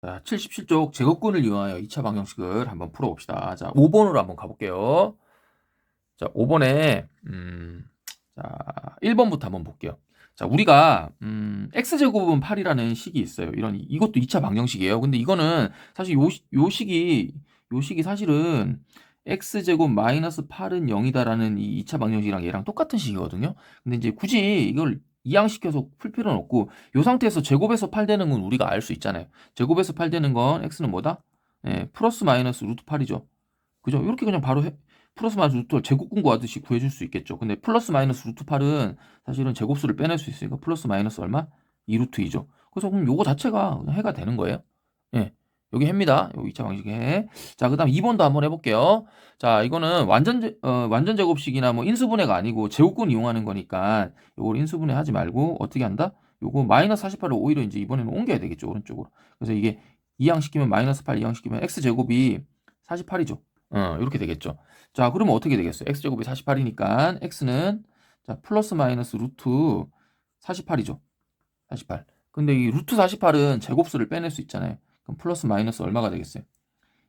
자, 77쪽 제곱근을 이용하여 2차 방정식을 한번 풀어봅시다. 자, 5번으로 한번 가볼게요. 자, 5번에, 음, 자, 1번부터 한번 볼게요. 자, 우리가, 음, x제곱은 8이라는 식이 있어요. 이런, 이것도 2차 방정식이에요. 근데 이거는 사실 요, 시- 요 식이, 요 식이 사실은 x제곱 마이너스 8은 0이다라는 이 2차 방정식이랑 얘랑 똑같은 식이거든요. 근데 이제 굳이 이걸 이항시켜서 풀 필요는 없고, 요 상태에서 제곱에서 8 되는 건 우리가 알 수 있잖아요. 제곱에서 8 되는 건 x는 뭐다? 예, 플러스 마이너스 루트 8이죠. 그죠? 이렇게 그냥 바로 해, 플러스 마이너스 루트 제곱근 구하듯이 구해줄 수 있겠죠. 근데 플러스 마이너스 루트 8은 사실은 제곱수를 빼낼 수 있으니까 플러스 마이너스 얼마? 2루트 2죠. 그래서 그럼 요거 자체가 해가 되는 거예요. 예. 여기 해입니다. 요 2차 방식의 해. 자, 그 다음 2번도 한번 해볼게요. 자, 이거는 완전, 제, 어, 완전 제곱식이나 뭐 인수분해가 아니고 제곱근 이용하는 거니까 요걸 인수분해 하지 말고 어떻게 한다? 요거 마이너스 48을 오히려 이제 이번에는 옮겨야 되겠죠. 오른쪽으로. 그래서 이게 이항시키면 마이너스 8 이항시키면 x제곱이 48이죠. 어, 이렇게 되겠죠. 자, 그러면 어떻게 되겠어요? x제곱이 48이니까 x는 자, 플러스 마이너스 루트 48이죠. 48. 근데 이 루트 48은 제곱수를 빼낼 수 있잖아요. 그럼 플러스 마이너스 얼마가 되겠어요?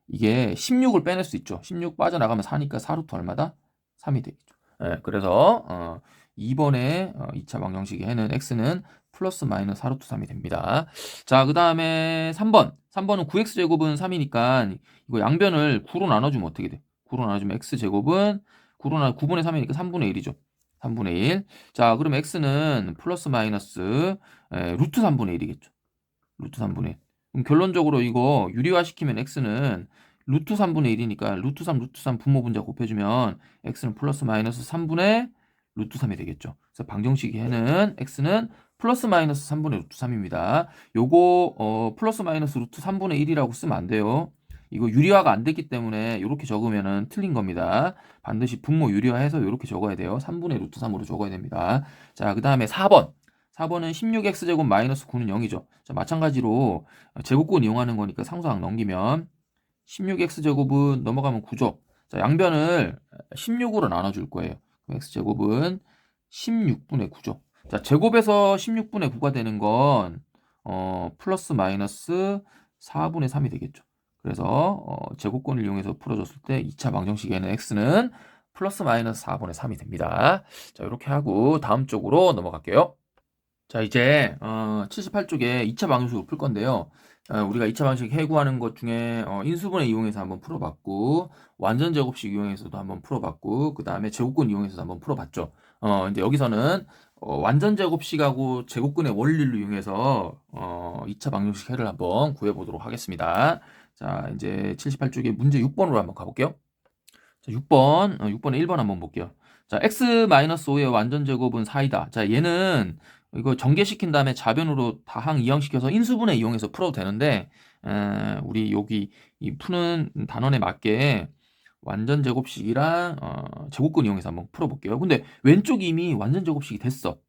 이게 16을 빼낼 수 있죠. 16 빠져나가면 4니까 4루트 얼마다? 3이 되겠죠. 예, 그래서 어, 2번에 어, 2차 방정식의 해는 x는 플러스 마이너스 4루트 3이 됩니다. 자, 그 다음에 3번. 3번은 9x제곱은 3이니까 이거 양변을 9로 나눠주면 어떻게 돼? 9로 나눠주면 x제곱은 9로 나 9분의 3이니까 3분의 1이죠. 3분의 1. 자, 그럼 x는 플러스 마이너스 에, 루트 3분의 1이겠죠. 루트 3분의 1. 그럼 결론적으로 이거 유리화 시키면 x는 루트 3분의 1이니까 루트 3, 루트 3 분모 분자 곱해주면 x는 플러스 마이너스 3분의 루트 3이 되겠죠. 그래서 방정식의 해는 x는 플러스 마이너스 3분의 루트 3입니다. 요거 어, 플러스 마이너스 루트 3분의 1이라고 쓰면 안 돼요. 이거 유리화가 안 됐기 때문에 이렇게 적으면은 틀린 겁니다. 반드시 분모 유리화해서 이렇게 적어야 돼요. 3분의 루트 3으로 적어야 됩니다. 자, 그 다음에 4번. 4번은 16x제곱 마이너스 9는 0이죠. 자, 마찬가지로 제곱권 이용하는 거니까 상수항 넘기면 16x제곱은 넘어가면 9죠. 자, 양변을 16으로 나눠줄 거예요. 그럼 x제곱은 16분의 9죠. 자, 제곱에서 16분의 9가 되는 건 어, 플러스 마이너스 4분의 3이 되겠죠. 그래서 어, 제곱권을 이용해서 풀어줬을 때 2차 방정식에는 x는 플러스 마이너스 4분의 3이 됩니다. 자, 이렇게 하고 다음 쪽으로 넘어갈게요. 자, 이제 어, 78쪽에 2차 방정식을 풀 건데요. 어, 우리가 2차 방정식 해구하는 것 중에 어, 인수분해 이용해서 한번 풀어봤고 완전 제곱식 이용해서도 한번 풀어봤고 그 다음에 제곱근 이용해서도 한번 풀어봤죠. 어, 근데 여기서는 어, 완전 제곱식하고 제곱근의 원리를 이용해서 어, 2차 방정식 해를 한번 구해보도록 하겠습니다. 자, 이제 78쪽에 문제 6번으로 한번 가볼게요. 자, 6번, 어, 6번에 1번 한번 볼게요. 자, x-5의 완전 제곱은 4이다. 자, 얘는 이거 전개시킨 다음에 자변으로 다항 이항시켜서 인수분해 이용해서 풀어도 되는데, 에, 우리 여기 이 푸는 단원에 맞게 완전 제곱식이랑 어, 제곱근 이용해서 한번 풀어볼게요. 근데 왼쪽 이미 완전 제곱식이 됐어.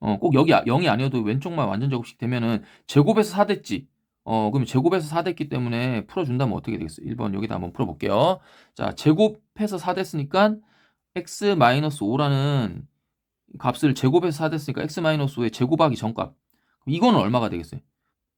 어, 꼭 여기 0이 아니어도 왼쪽만 완전 제곱식 되면은 제곱에서 4 됐지. 어, 그럼 제곱에서 4 됐기 때문에 풀어준다면 어떻게 되겠어요? 1번 여기다 한번 풀어볼게요. 자, 제곱해서 4 됐으니까 x-5라는 값을 제곱해서 4 됐으니까 x-5의 제곱하기 전값. 이거는 얼마가 되겠어요?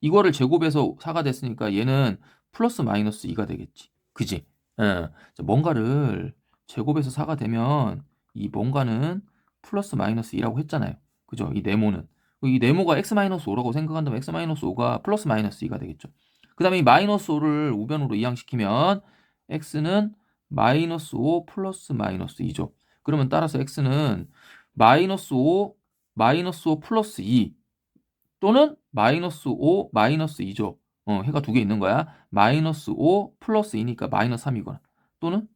이거를 제곱해서 4가 됐으니까 얘는 플러스 마이너스 2가 되겠지. 그지? 예. 자, 뭔가를 제곱해서 4가 되면 이 뭔가는 플러스 마이너스 2라고 했잖아요. 그죠? 이 네모는. 이 네모가 x-5라고 생각한다면 x-5가 플러스 마이너스 2가 되겠죠. 그 다음에 이 마이너스 5를 우변으로 이항시키면 x는 마이너스 5 플러스 마이너스 2죠. 그러면 따라서 x는 마이너스 5 마이너스 5 플러스 2 또는 마이너스 5 마이너스 2죠. 어, 해가 두 개 있는 거야. 마이너스 5 플러스 2니까 마이너스 3이거나 또는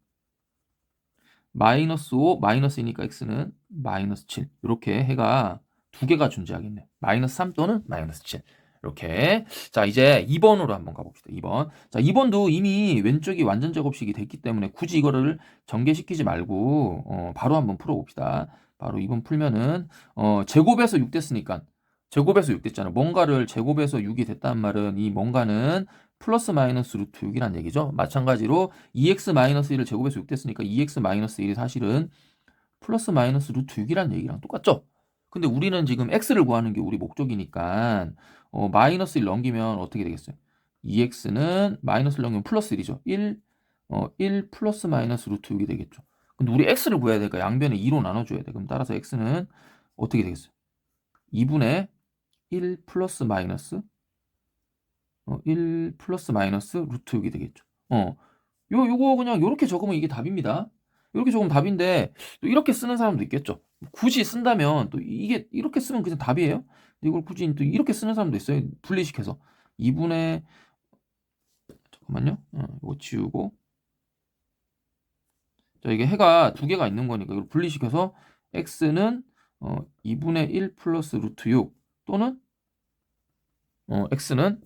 마이너스 5 마이너스 2니까 x는 마이너스 7 이렇게 해가 두 개가 존재하겠네. 마이너스 3 또는 마이너스 7 이렇게 자 이제 2번으로 한번 가봅시다. 2번 자 2번도 이미 왼쪽이 완전 제곱식이 됐기 때문에 굳이 이거를 전개시키지 말고 어, 바로 한번 풀어봅시다. 바로 2번 풀면은 어, 제곱에서 6 됐으니까 제곱에서 6 됐잖아. 뭔가를 제곱에서 6이 됐다는 말은 이 뭔가는 플러스 마이너스 루트 6이란 얘기죠. 마찬가지로 2x 마이너스 1을 제곱에서 6 됐으니까 2x 마이너스 1이 사실은 플러스 마이너스 루트 6이란 얘기랑 똑같죠. 근데 우리는 지금 x를 구하는 게 우리 목적이니까 어, 마이너스 1 넘기면 어떻게 되겠어요? 2x는 마이너스를 넘기면 플러스 1이죠. 1, 어, 1 플러스 마이너스 루트 6이 되겠죠. 근데 우리 x를 구해야 되니까 양변에 2로 나눠줘야 돼. 그럼 따라서 x는 어떻게 되겠어요? 2분의 1 플러스 마이너스 어, 1 플러스 마이너스 루트 6이 되겠죠. 어, 요, 요거 그냥 요렇게 적으면 이게 답입니다. 이렇게 적으면 답인데 또 이렇게 쓰는 사람도 있겠죠. 굳이 쓴다면 또 이게 이렇게 쓰면 그냥 답이에요. 이걸 굳이 또 이렇게 쓰는 사람도 있어요. 분리시켜서 2분의 잠깐만요. 어, 이거 지우고 자 이게 해가 두 개가 있는 거니까 이걸 분리시켜서 x는 어, 2분의 1 플러스 루트 6 또는 어, x는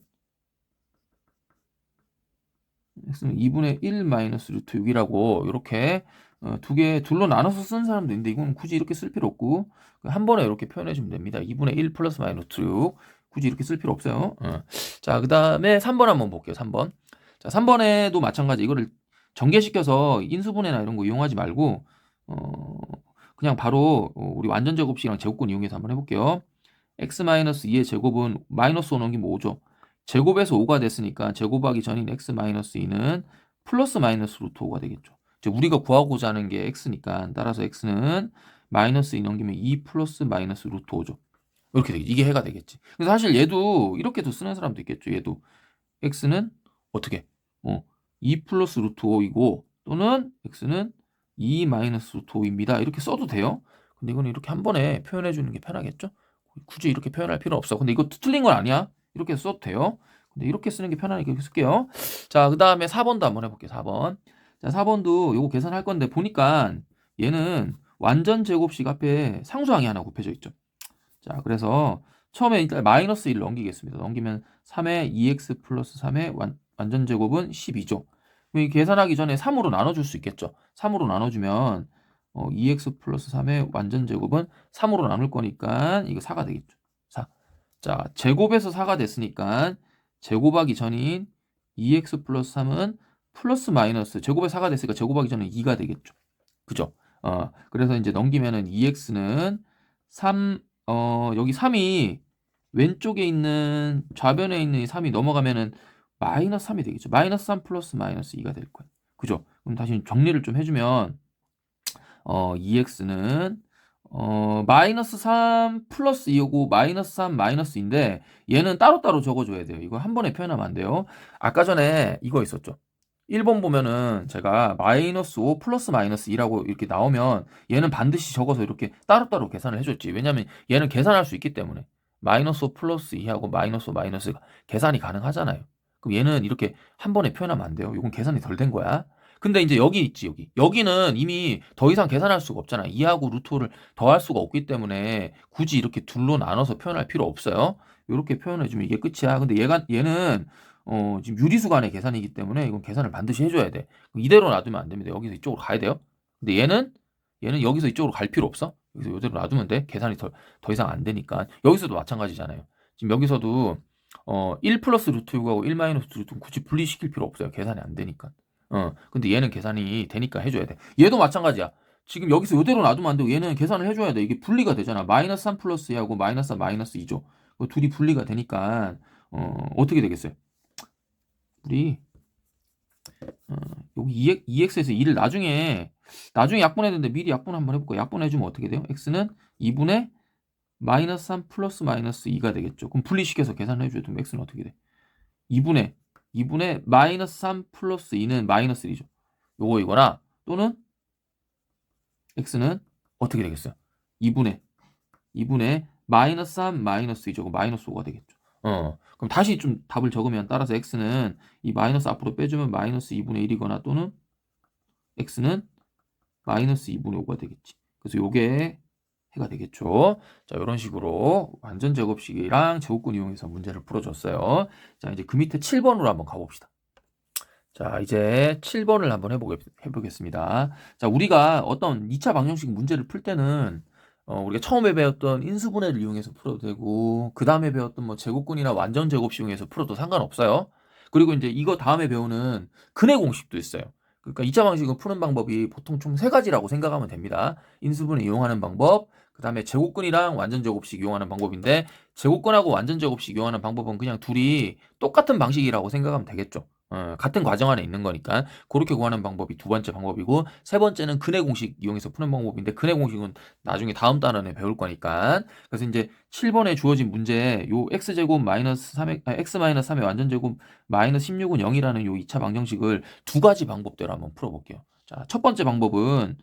x는 2분의 1 마이너스 루트 6이라고 이렇게 어, 두 개 둘로 나눠서 쓴 사람도 있는데 이건 굳이 이렇게 쓸 필요 없고 한 번에 이렇게 표현해 주면 됩니다. 2분의 1 플러스 마이너스 6 굳이 이렇게 쓸 필요 없어요. 어. 자, 그 다음에 3번 한번 볼게요. 3번. 자, 3번에도 마찬가지 이거를 전개시켜서 인수분해나 이런 거 이용하지 말고 어, 그냥 바로 어, 우리 완전 제곱식이랑 제곱권 이용해서 한번 해볼게요. x-2의 제곱은 마이너스 5 넘기면 5죠. 제곱에서 5가 됐으니까 제곱하기 전인 x-2는 플러스 마이너스 루트 5가 되겠죠. 우리가 구하고자 하는 게 x니까 따라서 x는 마이너스 2 넘기면 2 플러스 마이너스 루트 5죠. 이렇게 되겠지. 이게 해가 되겠지. 그래서 사실 얘도 이렇게도 쓰는 사람도 있겠죠. 얘도 x는 어떻게? 어, 2 플러스 루트 5이고 또는 x는 2 마이너스 루트 5입니다. 이렇게 써도 돼요. 근데 이거는 이렇게 한 번에 표현해 주는 게 편하겠죠? 굳이 이렇게 표현할 필요 없어. 근데 이거 틀린 건 아니야. 이렇게 써도 돼요. 근데 이렇게 쓰는 게 편하니까 이렇게 쓸게요. 자, 그 다음에 4번도 한번 해볼게요. 4번. 자, 4번도 요거 계산할 건데 보니까 얘는 완전 제곱식 앞에 상수항이 하나 곱해져 있죠. 자, 그래서 처음에 일단 마이너스 1 넘기겠습니다. 넘기면 3의 2x 플러스 3의 완, 완전 제곱은 12죠. 이 계산하기 전에 3으로 나눠줄 수 있겠죠. 3으로 나눠주면 어, 2x 플러스 3의 완전 제곱은 3으로 나눌 거니까 이거 4가 되겠죠. 4. 자, 제곱에서 4가 됐으니까 제곱하기 전인 2x 플러스 3은 플러스 마이너스 제곱에 4가 됐으니까 제곱하기 전에 2가 되겠죠. 그죠? 어, 그래서 이제 넘기면은 2x는 3, 어, 여기 3이 왼쪽에 있는 좌변에 있는 이 3이 넘어가면은 마이너스 3이 되겠죠. 마이너스 3 플러스 마이너스 2가 될 거예요. 그죠? 그럼 다시 정리를 좀 해주면 어, 2x는 어, 마이너스 3 플러스 2고 마이너스 3 마이너스 2인데 얘는 따로따로 적어줘야 돼요. 이거 한 번에 표현하면 안 돼요. 아까 전에 이거 있었죠. 1번 보면은 제가 마이너스 5 플러스 마이너스 2라고 이렇게 나오면 얘는 반드시 적어서 이렇게 따로따로 계산을 해줬지. 왜냐면 얘는 계산할 수 있기 때문에 마이너스 5 플러스 2하고 마이너스 5 마이너스가 계산이 가능하잖아요. 그럼 얘는 이렇게 한 번에 표현하면 안 돼요. 이건 계산이 덜 된 거야. 근데 이제 여기 있지 여기. 여기는 이미 더 이상 계산할 수가 없잖아. 2하고 루트를 더할 수가 없기 때문에 굳이 이렇게 둘로 나눠서 표현할 필요 없어요. 이렇게 표현해 주면 이게 끝이야. 근데 얘가 얘는 어, 지금 유리수 간의 계산이기 때문에 이건 계산을 반드시 해줘야 돼. 이대로 놔두면 안 됩니다. 여기서 이쪽으로 가야 돼요. 근데 얘는 얘는 여기서 이쪽으로 갈 필요 없어. 여기서 이대로 놔두면 돼. 계산이 더, 더 이상 안 되니까. 여기서도 마찬가지잖아요. 지금 여기서도 어, 1 플러스 루트 6하고 1 마이너스 루트 굳이 분리시킬 필요 없어요 계산이 안 되니까 어, 근데 얘는 계산이 되니까 해줘야 돼. 얘도 마찬가지야. 지금 여기서 이대로 놔두면 안 되고 얘는 계산을 해줘야 돼. 이게 분리가 되잖아. 마이너스 3 플러스 2하고 마이너스 3 마이너스 2죠. 둘이 분리가 되니까 어, 어떻게 되겠어요? 우리 어, 여기 2x, 에서 2를 나중에 나중에 약분해야 되는데 미리 약분 한번 해볼까요? 약분해주면 어떻게 돼요? x는 2분의 마이너스 3 플러스 마이너스 2가 되겠죠. 그럼 분리시켜서 계산해줘야 되면 x는 어떻게 돼? 2분의 2분의 마이너스 3 플러스 2는 마이너스 1이죠. 요거 이거나 또는 x는 어떻게 되겠어요? 2분의 2분의 마이너스 3 마이너스 2죠. 마이너스 5가 되겠죠. 어. 그럼 다시 좀 답을 적으면 따라서 x는 이 마이너스 앞으로 빼주면 마이너스 2분의 1이거나 또는 x는 마이너스 2분의 5가 되겠지. 그래서 요게 해가 되겠죠. 자, 이런 식으로 완전 제곱식이랑 제곱권 이용해서 문제를 풀어줬어요. 자, 이제 그 밑에 7번으로 한번 가봅시다. 자, 이제 7번을 한번 해보겠, 해보겠 습니다. 자, 우리가 어떤 2차 방정식 문제를 풀 때는 어, 우리가 처음에 배웠던 인수분해를 이용해서 풀어도 되고, 그 다음에 배웠던 뭐 제곱권이나 완전 제곱식 이용해서 풀어도 상관없어요. 그리고 이제 이거 다음에 배우는 근해 공식도 있어요. 그러니까 2차 방식을 푸는 방법이 보통 총 세 가지라고 생각하면 됩니다. 인수분해 이용하는 방법, 그 다음에 제곱근이랑 완전 제곱식 이용하는 방법인데 제곱근하고 완전 제곱식 이용하는 방법은 그냥 둘이 똑같은 방식이라고 생각하면 되겠죠. 어, 같은 과정 안에 있는 거니까 그렇게 구하는 방법이 두 번째 방법이고 세 번째는 근해 공식 이용해서 푸는 방법인데 근해 공식은 나중에 다음 단원에 배울 거니까 그래서 이제 7번에 주어진 문제 요 x제곱 마이너스 3의 아, x 마이너스 3의 완전 제곱 마이너스 16은 0이라는 요 2차 방정식을 두 가지 방법대로 한번 풀어볼게요. 자, 첫 번째 방법은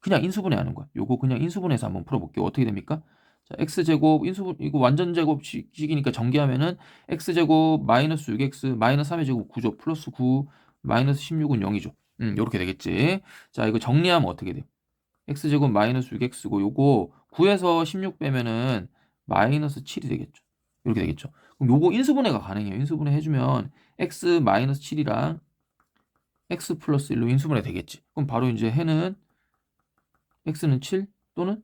그냥 인수분해 하는 거야. 요거 그냥 인수분해해서 한번 풀어볼게요. 어떻게 됩니까? 자, x제곱 인수분 이거 완전 제곱식이니까 전개하면은 x제곱 마이너스 6x 마이너스 3의 제곱 9죠. 플러스 9 마이너스 16은 0이죠. 음, 요렇게 되겠지. 자, 이거 정리하면 어떻게 돼요? x제곱 마이너스 6x고 요거 9에서 16 빼면은 마이너스 7이 되겠죠. 이렇게 되겠죠. 그럼 요거 인수분해가 가능해요. 인수분해 해주면 x 마이너스 7이랑 x 플러스 1로 인수분해 되겠지. 그럼 바로 이제 해는 x는 7 또는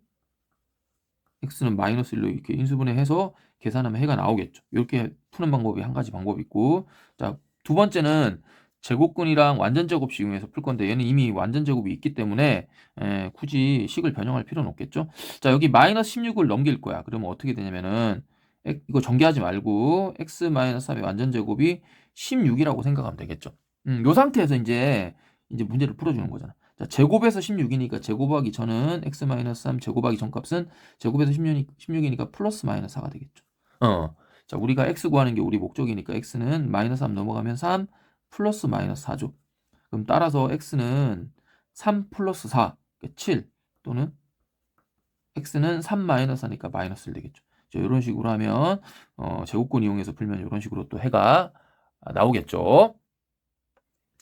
x는 마이너스 1로 이렇게 인수분해 해서 계산하면 해가 나오겠죠. 이렇게 푸는 방법이 한 가지 방법이 있고 자, 두 번째는 제곱근이랑 완전 제곱식 이용해서 풀 건데 얘는 이미 완전 제곱이 있기 때문에 에, 굳이 식을 변형할 필요는 없겠죠. 자, 여기 마이너스 16을 넘길 거야. 그러면 어떻게 되냐면은 엑- 이거 전개하지 말고 x 마이너스 3의 완전 제곱이 16이라고 생각하면 되겠죠. 음, 요 상태에서 이제 이제 문제를 풀어주는 거잖아. 자, 제곱에서 16이니까 제곱하기 전은 x 마이너스 3 제곱하기 전값은 제곱에서 16, 16이니까 플러스 마이너스 4가 되겠죠. 어. 자, 우리가 x 구하는 게 우리 목적이니까 x는 마이너스 3 넘어가면 3 플러스 마이너스 4죠. 그럼 따라서 x는 3 플러스 4, 그러니까 7 또는 x는 3 마이너스 4니까 마이너스 1 되겠죠. 자, 이런 식으로 하면 어, 제곱권 이용해서 풀면 이런 식으로 또 해가 나오겠죠.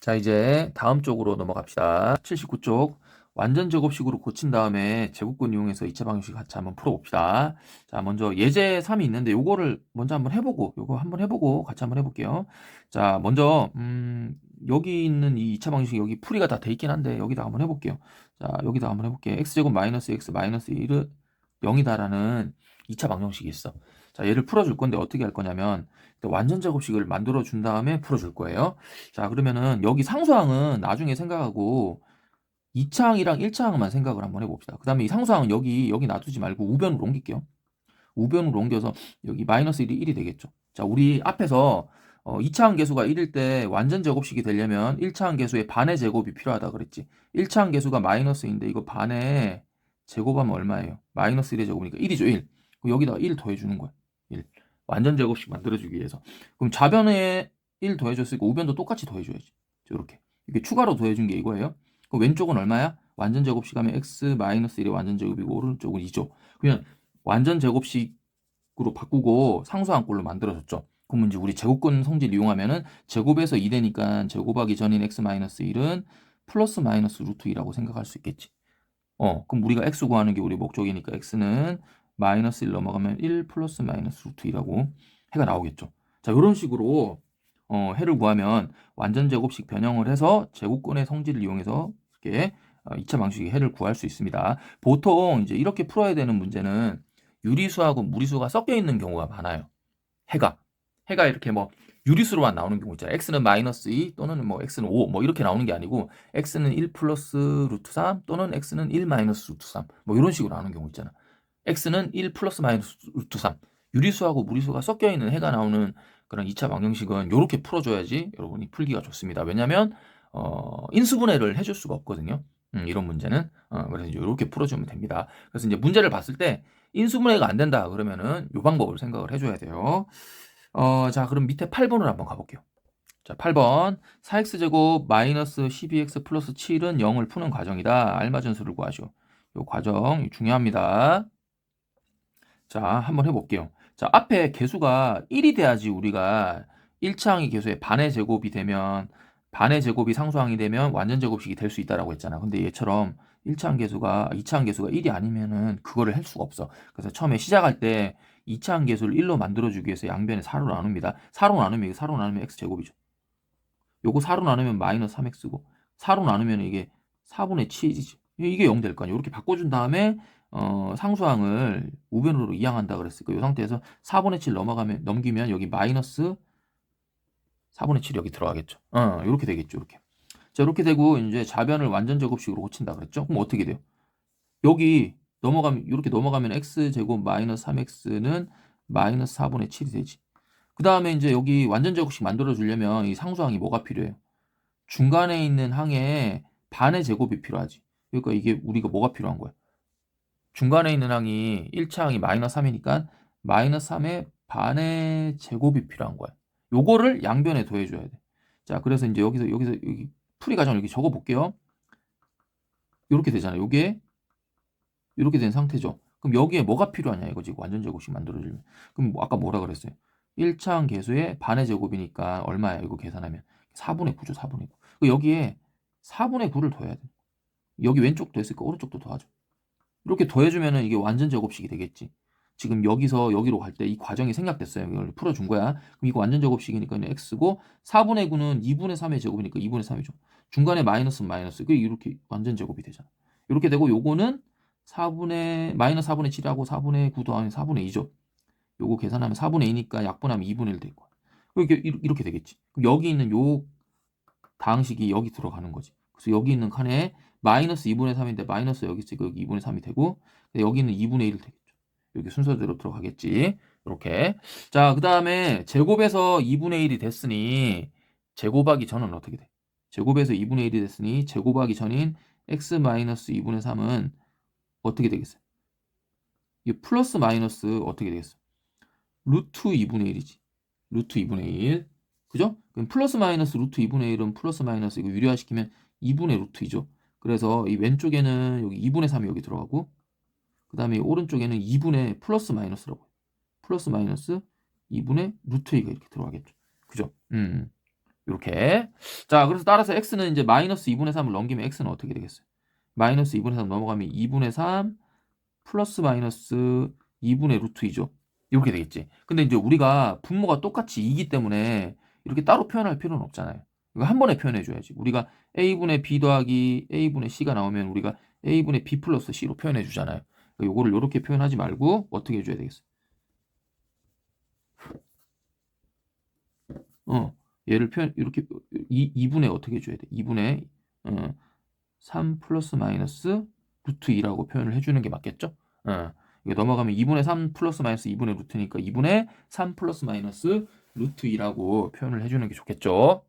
자, 이제 다음 쪽으로 넘어갑시다. 79쪽 완전 제곱식으로 고친 다음에 제곱권 이용해서 2차 방식 같이 한번 풀어봅시다. 자, 먼저 예제 3이 있는데 요거를 먼저 한번 해보고 요거 한번 해보고 같이 한번 해볼게요. 자, 먼저 음, 여기 있는 이 2차 방식 여기 풀이가 다 돼 있긴 한데 여기다 한번 해볼게요. 자, 여기다 한번 해볼게요. x제곱 마이너스 x 마이너스 1은 0이다라는 2차 방정식이 있어. 자, 얘를 풀어줄 건데 어떻게 할 거냐면 완전 제곱식을 만들어 준 다음에 풀어줄 거예요. 자, 그러면은 여기 상수항은 나중에 생각하고 2차항이랑 1차항만 생각을 한번 해봅시다. 그 다음에 이 상수항은 여기 여기 놔두지 말고 우변으로 옮길게요. 우변으로 옮겨서 여기 마이너스 1이 1이 되겠죠. 자, 우리 앞에서 어, 2차항 계수가 1일 때 완전 제곱식이 되려면 1차항 계수의 반의 제곱이 필요하다 그랬지. 1차항 계수가 마이너스인데 이거 반의 제곱하면 얼마예요? 마이너스 1의 제곱이니까 1이죠, 1. 그럼 여기다가 1 더해주는 거야. 1. 완전 제곱식 만들어주기 위해서. 그럼 좌변에 1 더해줬으니까 우변도 똑같이 더해줘야지. 이렇게. 이렇게 추가로 더해준 게 이거예요. 그럼 왼쪽은 얼마야? 완전 제곱식 하면 x 마이너스 1의 완전 제곱이고 오른쪽은 2죠. 그러면 완전 제곱식으로 바꾸고 상수항꼴로 만들어줬죠. 그럼 이제 우리 제곱권 성질 이용하면은 제곱에서 2 되니까 제곱하기 전인 x 마이너스 1은 플러스 마이너스 루트 2라고 생각할 수 있겠지. 어, 그럼 우리가 x 구하는 게 우리 목적이니까 x는 마이너스 1 넘어가면 1 플러스 마이너스 루트 2라고 해가 나오겠죠. 자, 이런 식으로 어, 해를 구하면 완전 제곱식 변형을 해서 제곱권의 성질을 이용해서 이렇게 어, 2차 방식의 해를 구할 수 있습니다. 보통 이제 이렇게 풀어야 되는 문제는 유리수하고 무리수가 섞여 있는 경우가 많아요. 해가 해가 이렇게 뭐 유리수로만 나오는 경우 있잖아요. x는 마이너스 2 또는 뭐 x는 5 뭐 이렇게 나오는 게 아니고 x는 1 플러스 루트 3 또는 x는 1 마이너스 루트 3 뭐 이런 식으로 나오는 경우 있잖아. X는 1 플러스 마이너스 루트 3 유리수하고 무리수가 섞여 있는 해가 나오는 그런 2차 방정식은 이렇게 풀어줘야지 여러분이 풀기가 좋습니다. 왜냐하면 어, 인수분해를 해줄 수가 없거든요. 음, 이런 문제는 어, 그래서 이렇게 풀어주면 됩니다. 그래서 이제 문제를 봤을 때 인수분해가 안 된다 그러면은 이 방법을 생각을 해줘야 돼요. 어, 자 그럼 밑에 8번으로 한번 가볼게요. 자 8번 4x제곱 마이너스 12x 플러스 7은 0을 푸는 과정이다. 알맞은 수를 구하시오. 이 과정 중요합니다. 자 한번 해볼게요. 자, 앞에 개수가 1이 돼야지 우리가 1차 항의 개수의 반의 제곱이 되면 반의 제곱이 상수항이 되면 완전 제곱식이 될 수 있다라고 했잖아. 근데 얘처럼 1차항 개수가 2차항 개수가 1이 아니면은 그거를 할 수가 없어. 그래서 처음에 시작할 때 2차항 개수를 1로 만들어 주기 위해서 양변에 4로 나눕니다. 4로 나누면 이게 4로 나누면 x 제곱이죠. 요거 4로 나누면 마이너스 3x고 4로 나누면 이게 4분의 7이지. 이게 0 될 거 아니에요. 이렇게 바꿔준 다음에 어, 상수항을 우변으로 이항한다 그랬으니까 이 상태에서 4분의 7 넘어가면 넘기면 여기 마이너스 4분의 7 여기 들어가겠죠. 어, 이렇게 되겠죠. 이렇게. 자, 이렇게 되고 이제 좌변을 완전 제곱식으로 고친다 그랬죠? 그럼 어떻게 돼요? 여기 넘어가면 이렇게 넘어가면 x 제곱 마이너스 3x는 마이너스 4분의 7이 되지. 그 다음에 이제 여기 완전 제곱식 만들어 주려면 이 상수항이 뭐가 필요해요? 중간에 있는 항에 반의 제곱이 필요하지. 그러니까 이게 우리가 뭐가 필요한 거야? 중간에 있는 항이 1차 항이 마이너스 3이니까 마이너스 3의 반의 제곱이 필요한 거야. 요거를 양변에 더해줘야 돼. 자, 그래서 이제 여기서 여기서 여기 풀이 과정을 이렇게 적어 볼게요. 이렇게 되잖아요. 요게 이렇게 된 상태죠. 그럼 여기에 뭐가 필요하냐 이거지. 완전 제곱식 만들어주면. 그럼 뭐 아까 뭐라 그랬어요? 1차항 개수의 반의 제곱이니까 얼마야? 이거 계산하면 4분의 9죠. 4분의 9. 그 여기에 4분의 9를 더해야 돼. 여기 왼쪽도 했으니까 오른쪽도 더하죠. 이렇게 더해주면은 이게 완전 제곱식이 되겠지. 지금 여기서 여기로 갈 때 이 과정이 생략됐어요. 이걸 풀어준 거야. 그럼 이거 완전 제곱식이니까 x고 4분의 9는 2분의 3의 제곱이니까 2분의 3이죠. 중간에 마이너스는 마이너스. 그게 이렇게 완전 제곱이 되잖아. 이렇게 되고 요거는 4분의 마이너스 4분의 7하고 4분의 9 더하면 4분의 2죠. 요거 계산하면 4분의 2니까 약분하면 2분의 1될 거야. 이렇게 이렇게 되겠지. 여기 있는 요 다항식이 여기 들어가는 거지. 그래서 여기 있는 칸에 마이너스 2분의 3인데 마이너스 여기 있으니까 여기 2분의 3이 되고 여기는 2분의 1이 되겠죠. 여기 순서대로 들어가겠지. 이렇게. 자, 그 다음에 제곱에서 2분의 1이 됐으니 제곱하기 전은 어떻게 돼? 제곱에서 2분의 1이 됐으니 제곱하기 전인 x 마이너스 2분의 3은 어떻게 되겠어요? 이 플러스 마이너스 어떻게 되겠어? 루트 2분의 1이지. 루트 2분의 1. 그죠? 그럼 플러스 마이너스 루트 2분의 1은 플러스 마이너스 이거 유리화시키면 2분의 루트 2죠. 그래서 이 왼쪽에는 여기 2분의 3이 여기 들어가고 그 다음에 오른쪽에는 2분의 플러스 마이너스라고 플러스 마이너스 2분의 루트 2가 이렇게 들어가겠죠. 그죠? 음. 이렇게. 자, 그래서 따라서 x는 이제 마이너스 2분의 3을 넘기면 x는 어떻게 되겠어요? 마이너스 2분의 3 넘어가면 2분의 3 플러스 마이너스 2분의 루트 2죠. 이렇게 되겠지. 근데 이제 우리가 분모가 똑같이 2기 때문에 이렇게 따로 표현할 필요는 없잖아요. 이거 한 번에 표현해 줘야지. 우리가 a분의 b 더하기 a분의 c가 나오면 우리가 a분의 b 플러스 c로 표현해 주잖아요. 그러니까 요거를 이렇게 표현하지 말고 어떻게 해줘야 되겠어? 어, 얘를 표현 이렇게 2, 2분의 어떻게 해줘야 돼? 2분의 어, 3 플러스 마이너스 루트 2라고 표현을 해주는 게 맞겠죠? 어, 이게 넘어가면 2분의 3 플러스 마이너스 2분의 루트니까 2분의 3 플러스 마이너스 루트 2라고 표현을 해주는 게 좋겠죠?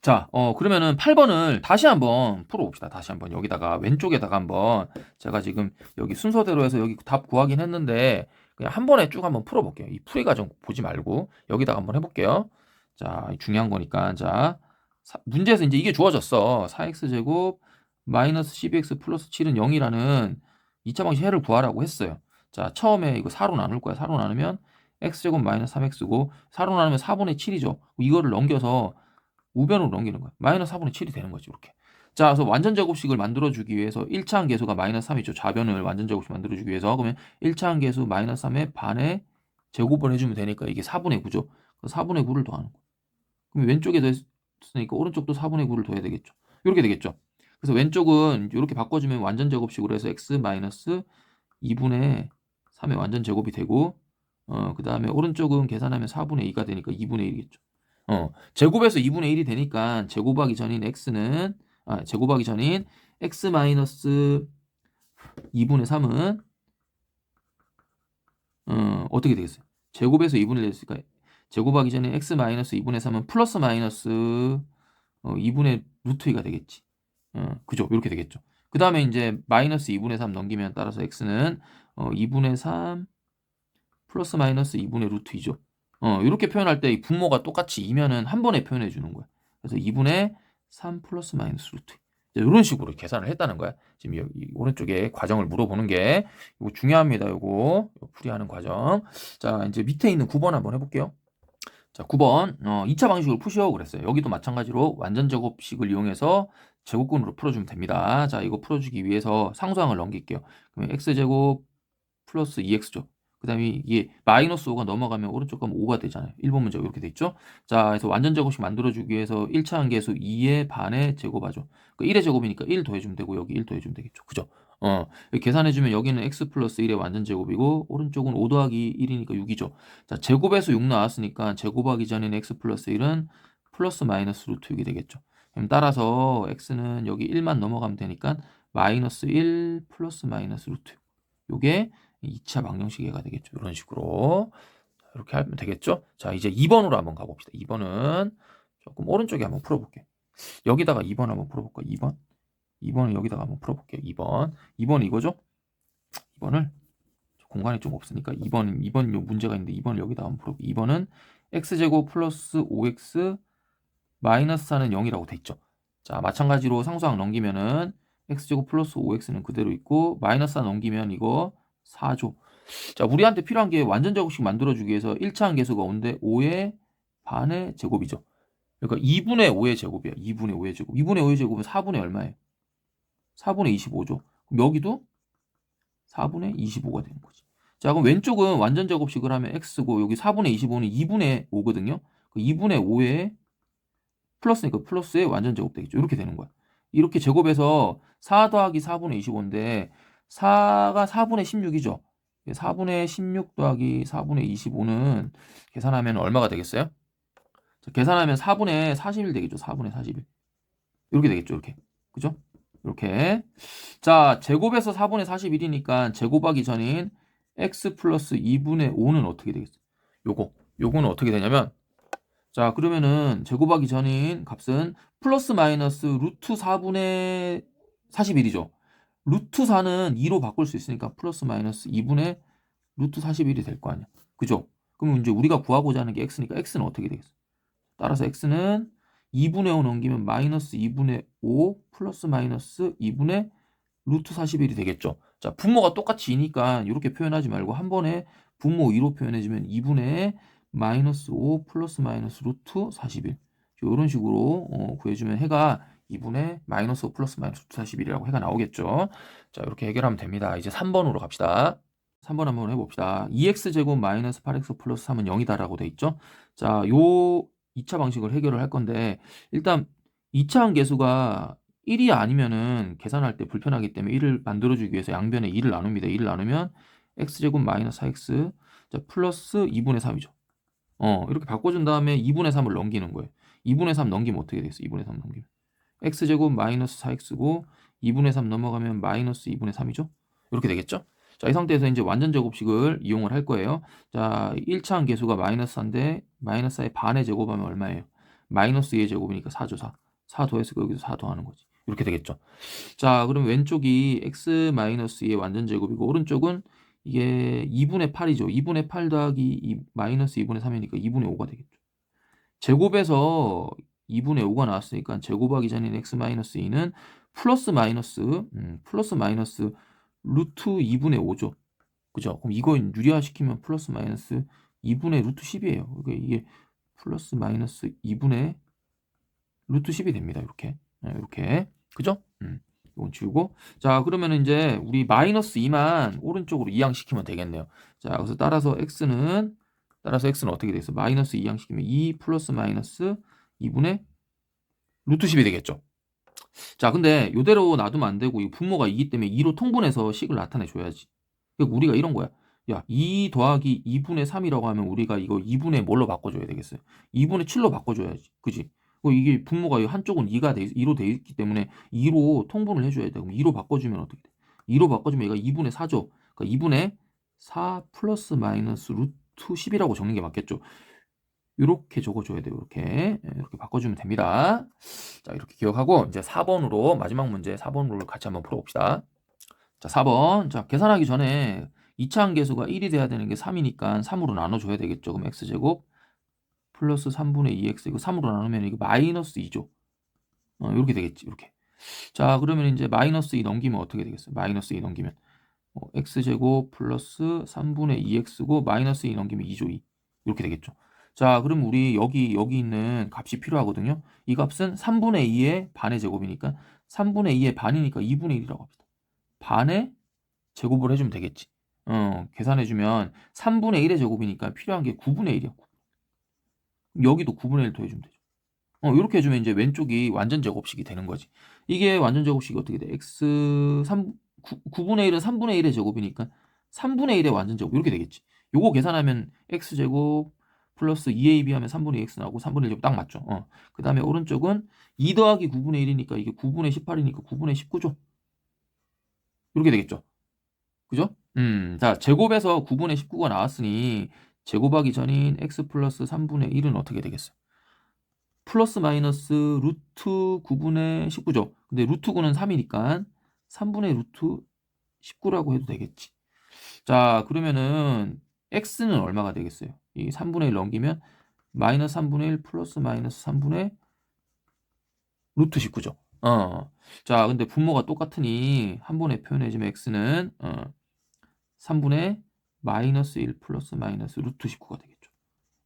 자, 어, 그러면은 8번을 다시 한번 풀어봅시다. 다시 한번 여기다가 왼쪽에다가 한번 제가 지금 여기 순서대로 해서 여기 답 구하긴 했는데 그냥 한 번에 쭉 한번 풀어볼게요. 이 풀이 과정 보지 말고 여기다가 한번 해볼게요. 자, 중요한 거니까 자 사, 문제에서 이제 이게 주어졌어. 4x 제곱 마이너스 12x 플러스 7은 0이라는 2차 방식 해를 구하라고 했어요. 자, 처음에 이거 4로 나눌 거야. 4로 나누면 x제곱 마이너스 3x고 4로 나누면 4분의 7이죠. 이거를 넘겨서 우변으로 넘기는 거야. 마이너스 4분의 7이 되는 거지, 이렇게. 자, 그래서 완전 제곱식을 만들어주기 위해서 1차항 계수가 마이너스 3이죠. 좌변을 완전 제곱식 만들어주기 위해서. 그러면 1차항 계수 마이너스 3의 반에 제곱을 해주면 되니까 이게 4분의 9죠. 4분의 9를 더하는 거야. 그럼 왼쪽에 됐으니까 오른쪽도 4분의 9를 더해야 되겠죠. 이렇게 되겠죠. 그래서 왼쪽은 이렇게 바꿔주면 완전 제곱식으로 해서 x 마이너스 2분의 3의 완전 제곱이 되고, 어, 그 다음에 오른쪽은 계산하면 4분의 2가 되니까 2분의 1이겠죠. 어, 제곱에서 2분의 1이 되니까 제곱하기 전인 x는 아, 제곱하기 전인 x 마이너스 2분의 3은 어, 어떻게 되겠어요? 제곱에서 2분의 1 됐으니까 제곱하기 전에 x 마이너스 2분의 3은 플러스 마이너스 어, 2분의 루트 2가 되겠지. 어, 그죠? 이렇게 되겠죠. 그 다음에 이제 마이너스 2분의 3 넘기면 따라서 x는 어, 2분의 3 플러스 마이너스 2분의 루트 2죠. 어, 이렇게 표현할 때 이 분모가 똑같이 2면은 한 번에 표현해 주는 거야. 그래서 2분의 3 플러스 마이너스 루트. 이런 식으로 계산을 했다는 거야. 지금 여기 오른쪽에 과정을 물어보는 게 이거 중요합니다. 이거 풀이하는 과정. 자, 이제 밑에 있는 9번 한번 해볼게요. 자, 9번 어, 2차 방식으로 푸시오 그랬어요. 여기도 마찬가지로 완전 제곱식을 이용해서 제곱근으로 풀어주면 됩니다. 자, 이거 풀어주기 위해서 상수항을 넘길게요. 그러면 x제곱 플러스 2x죠. 그 다음에 이게 마이너스 5가 넘어가면 오른쪽 가면 5가 되잖아요. 1번 문제가 이렇게 돼 있죠. 자, 그래서 완전 제곱식 만들어주기 위해서 1차 한계수 2의 반에 제곱하죠. 그 1의 제곱이니까 1 더해주면 되고 여기 1 더해주면 되겠죠. 그죠? 어, 계산해주면 여기는 x 플러스 1의 완전 제곱이고 오른쪽은 5 더하기 1이니까 6이죠. 자, 제곱에서 6 나왔으니까 제곱하기 전인 x 플러스 1은 플러스 마이너스 루트 6이 되겠죠. 그럼 따라서 x는 여기 1만 넘어가면 되니까 마이너스 1 플러스 마이너스 루트 요게 2차 방정식이가 되겠죠. 이런 식으로 자, 이렇게 하면 되겠죠. 자 이제 2번으로 한번 가봅시다. 2번은 조금 오른쪽에 한번 풀어볼게요. 여기다가 2번 한번 풀어볼까? 2번 2번은 여기다가 한번 풀어볼게요. 2번 2번 이거죠? 2번을 공간이 좀 없으니까 2번 2번 요 문제가 있는데 2번을 여기다 한번 풀어볼게요. 2번은 x제곱 플러스 5x 마이너스 4는 0이라고 돼 있죠. 자, 마찬가지로 상수항 넘기면은 x제곱 플러스 5x는 그대로 있고 마이너스 4 넘기면 이거 4죠. 자, 우리한테 필요한 게 완전 제곱식 만들어주기 위해서 1차항 계수가 온데 5의 반의 제곱이죠. 그러니까 2분의 5의 제곱이야. 2분의 5의 제곱. 2분의 5의 제곱은 4분의 얼마예요? 4분의 25죠. 그럼 여기도 4분의 25가 되는 거지. 자, 그럼 왼쪽은 완전 제곱식을 하면 x고 여기 4분의 25는 2분의 5거든요. 그 2분의 5에 플러스니까 플러스의 완전 제곱 되겠죠. 이렇게 되는 거야. 이렇게 제곱해서 4 더하기 4분의 25인데 4가 4분의 16이죠. 4분의 16 더하기 4분의 25는 계산하면 얼마가 되겠어요? 자, 계산하면 4분의 41 되겠죠. 4분의 41. 이렇게 되겠죠. 이렇게. 그죠? 이렇게. 자, 제곱해서 4분의 41이니까 제곱하기 전인 x 플러스 2분의 5는 어떻게 되겠어요? 요거. 요거는 어떻게 되냐면 자, 그러면은 제곱하기 전인 값은 플러스 마이너스 루트 4분의 41이죠. 루트 4는 2로 바꿀 수 있으니까 플러스 마이너스 2분의 루트 41이 될 거 아니야. 그죠? 그럼 이제 우리가 구하고자 하는 게 x니까 x는 어떻게 되겠어? 따라서 x는 2분의 5 넘기면 마이너스 2분의 5 플러스 마이너스 2분의 루트 41이 되겠죠. 자, 분모가 똑같이 2니까 이렇게 표현하지 말고 한 번에 분모 2로 표현해주면 2분의 마이너스 5 플러스 마이너스 루트 41 이런 식으로 어, 구해주면 해가 2분의 마이너스 5 플러스 마이너스 루트 41이라고 해가 나오겠죠. 자 이렇게 해결하면 됩니다. 이제 3번으로 갑시다. 3번 한번 해봅시다. 2x제곱 마이너스 8x 플러스 3은 0이다라고 돼 있죠. 자, 요 2차 방식을 해결을 할 건데 일단 2차항 계수가 1이 아니면은 계산할 때 불편하기 때문에 1을 만들어주기 위해서 양변에 2를 나눕니다. 2를 나누면 x제곱 마이너스 4x 자, 플러스 2분의 3이죠. 어, 이렇게 바꿔준 다음에 2분의 3을 넘기는 거예요. 2분의 3 넘기면 어떻게 되겠어? 2분의 3 넘기면. X제곱 마이너스 4x고 2분의 3 넘어가면 마이너스 2분의 3이죠? 이렇게 되겠죠? 자, 이 상태에서 이제 완전 제곱식을 이용을 할 거예요. 자, 1차항 계수가 마이너스 4인데 마이너스 4의 반의 제곱하면 얼마예요? 마이너스 2의 제곱이니까 4죠, 4. 4 더해서 여기서 4 더하는 거지. 이렇게 되겠죠. 자, 그럼 왼쪽이 x 마이너스 2의 완전 제곱이고 오른쪽은 이게 2분의 8이죠. 2분의 8 더하기 2, 마이너스 2분의 3이니까 2분의 5가 되겠죠. 제곱에서 2분의 5가 나왔으니까 제곱하기 전인 x 마이너스 2는 플러스 마이너스 음, 플러스 마이너스 루트 2분의 5죠. 그죠? 그럼 이거 유리화시키면 플러스 마이너스 2분의 루트 10이에요. 그러니까 이게 플러스 마이너스 2분의 루트 10이 됩니다. 이렇게. 네, 이렇게. 그죠? 음. 이건 지우고 자 그러면 이제 우리 마이너스 2만 오른쪽으로 이항시키면 되겠네요 자 그래서 따라서 x는 따라서 x는 어떻게 되겠어 마이너스 2항시키면 2 플러스 마이너스 2분의 루트 10이 되겠죠 자 근데 이대로 놔두면 안 되고 이 분모가 2기 때문에 2로 통분해서 식을 나타내 줘야지 그러니까 우리가 이런 거야 야 2 더하기 2분의 3이라고 하면 우리가 이거 2분의 뭘로 바꿔줘야 되겠어요 2분의 7로 바꿔줘야지 그지 이게 분모가 한쪽은 2가 돼, 2로 돼 있기 때문에 2로 통분을 해줘야 돼. 그럼 2로 바꿔주면 어떻게 돼? 2로 바꿔주면 얘가 2분의 4죠. 그러니까 2분의 4 플러스 마이너스 루트 10이라고 적는 게 맞겠죠. 이렇게 적어줘야 돼요. 이렇게 이렇게 바꿔주면 됩니다. 자 이렇게 기억하고 이제 4번으로 마지막 문제 4번으로 같이 한번 풀어봅시다. 자 4번 자 계산하기 전에 2차항 계수가 1이 돼야 되는 게 3이니까 3으로 나눠줘야 되겠죠. 그럼 x제곱 플러스 3분의 2x 이거 3으로 나누면 이거 마이너스 2죠. 어, 이렇게 되겠지. 이렇게. 자, 그러면 이제 마이너스 2 넘기면 어떻게 되겠어요? 마이너스 2 넘기면 어, x제곱 플러스 3분의 2x고 마이너스 2 넘기면 2죠. 2. 이렇게 되겠죠. 자, 그럼 우리 여기 여기 있는 값이 필요하거든요. 이 값은 3분의 2의 반의 제곱이니까 3분의 2의 반이니까 2분의 1이라고 합니다. 반의 제곱을 해주면 되겠지. 어, 계산해주면 3분의 1의 제곱이니까 필요한 게 9분의 1이야. 여기도 9분의 1 더해주면 되죠. 어, 이렇게 해주면 이제 왼쪽이 완전 제곱식이 되는 거지. 이게 완전 제곱식이 어떻게 돼? x 3, 9, 분의 1은 3분의 1의 제곱이니까 3분의 1의 완전 제곱 이렇게 되겠지. 요거 계산하면 x제곱 플러스 2ab 하면 3분의 2x 나오고 3분의 1딱 맞죠. 어. 그 다음에 오른쪽은 2 더하기 9분의 1이니까 이게 9분의 18이니까 9분의 19죠. 이렇게 되겠죠. 그죠? 음, 자, 제곱에서 9분의 19가 나왔으니 제곱하기 전인 x 플러스 3분의 1은 어떻게 되겠어요? 플러스 마이너스 루트 9분의 19죠. 근데 루트 9는 3이니까 3분의 루트 19라고 해도 되겠지. 자, 그러면은 x는 얼마가 되겠어요? 이 3분의 1 넘기면 마이너스 3분의 1 플러스 마이너스 3분의 루트 19죠. 어. 자, 근데 분모가 똑같으니 한 번에 표현해주면 x는 어, 3분의 마이너스 1 플러스 마이너스 루트 19가 되겠죠.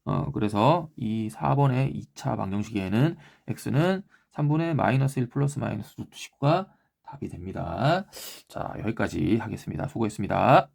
어, 그래서 이 4번의 2차 방정식에는 x는 3분의 마이너스 1 플러스 마이너스 루트 19가 답이 됩니다. 자, 여기까지 하겠습니다. 수고했습니다.